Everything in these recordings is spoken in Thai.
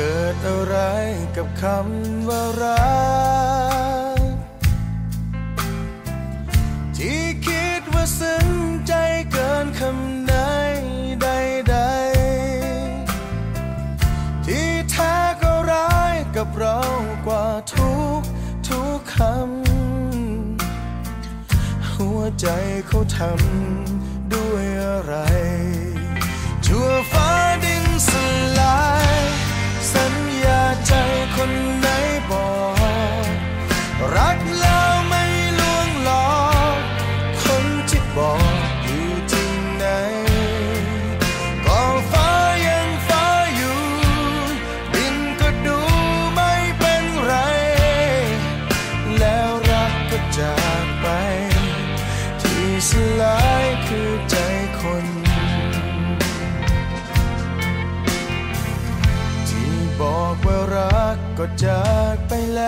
เกิดอะไรกับคำว่ารัก ที่คิดว่าซึ้งใจเกินคำใดใดๆ ที่แท้ก็ร้ายกับเรากว่าทุกทุกคำ หัวใจเขาทำด้วยอะไร ชั่วฟ้า ก็จากไปแล้ว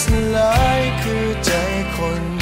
สลายคือใจคน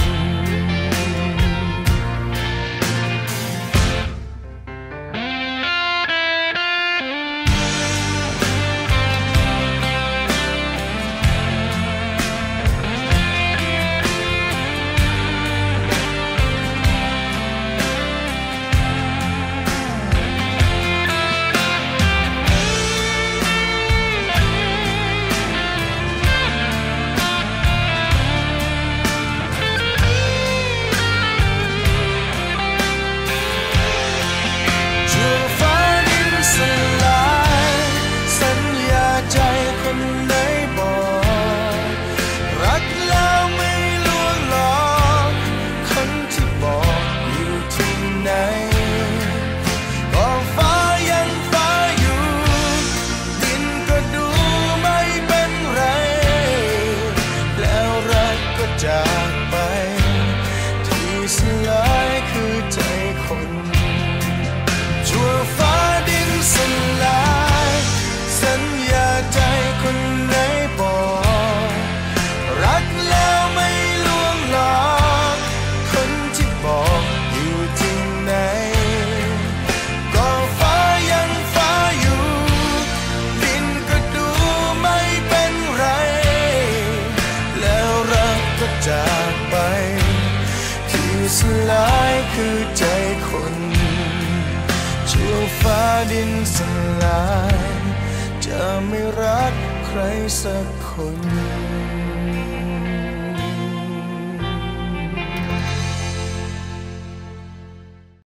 คือใจคนชั่วฟ้าดินสลาย จะไม่รักใครสักคน